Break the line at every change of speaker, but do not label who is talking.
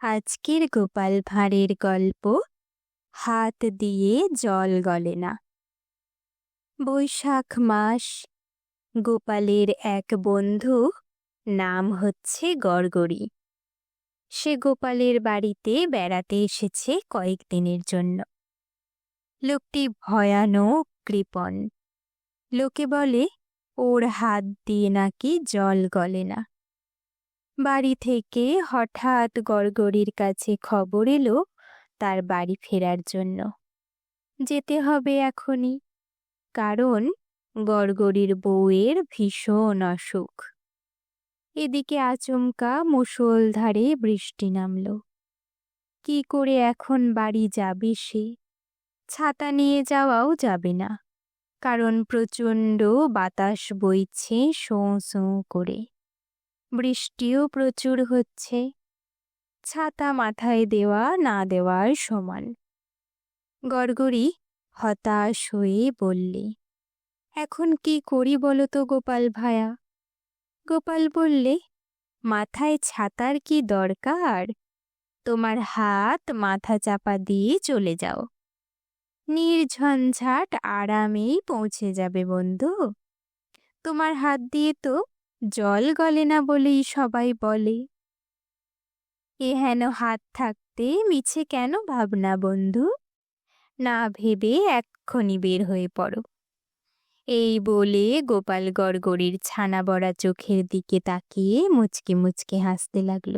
আজকের গোপাল ভাঁড়ের গল্প, হাত দিয়ে জল গলে না। বৈশাখ মাস, গোপালের এক বন্ধু, নাম হচ্ছে গড়গড়ি। সে গোপালের বাড়িতে বেড়াতে এসেছে কয়েকদিনের জন্য। লোকটি ভয়ানক কৃপণ। লোকে বলে, ওর হাত দিয়ে নাকি জল গলে না। বাড়ি থেকে হঠাৎ গড়গড়ির কাছে খবর এলো তার বাড়ি ফেরার জন্য। যেতে হবে এখনই, কারণ গড়গড়ির বউয়ের ভীষণ অসুখ। এদিকে আচমকা মুষলধারে বৃষ্টি নামল। কি করে এখন বাড়ি যাবে সে? ছাতা নিয়ে যাওয়াও যাবে না, কারণ প্রচণ্ড বাতাস বইছে শোঁ শোঁ করে। বৃষ্টিও প্রচুর হচ্ছে। ছাতা মাথায় দেওয়া, না দেওয়ার সমান। গড়গড়ি হতাশ হয়ে বললে, এখন কি করি বলো তো গোপাল ভায়া? গোপাল বললে, মাথায় ছাতার কি দরকার? তোমার হাত মাথা চাপা দিয়ে চলে যাও। নির্ঝঞ্ঝাট আরামেই পৌঁছে যাবে বন্ধু। তোমার হাত দিয়ে তো জল গলে না বলেই সবাই বলে। এ হেন হাত থাকতে মিছে কেন ভাবনা বন্ধু? না ভেবে এক্ষণি বের হয়ে পড়ো। এই বলে গোপাল গড়গড়ির ছানা বড়া চোখের দিকে তাকিয়ে মুচকে মুচকে হাসতে লাগল।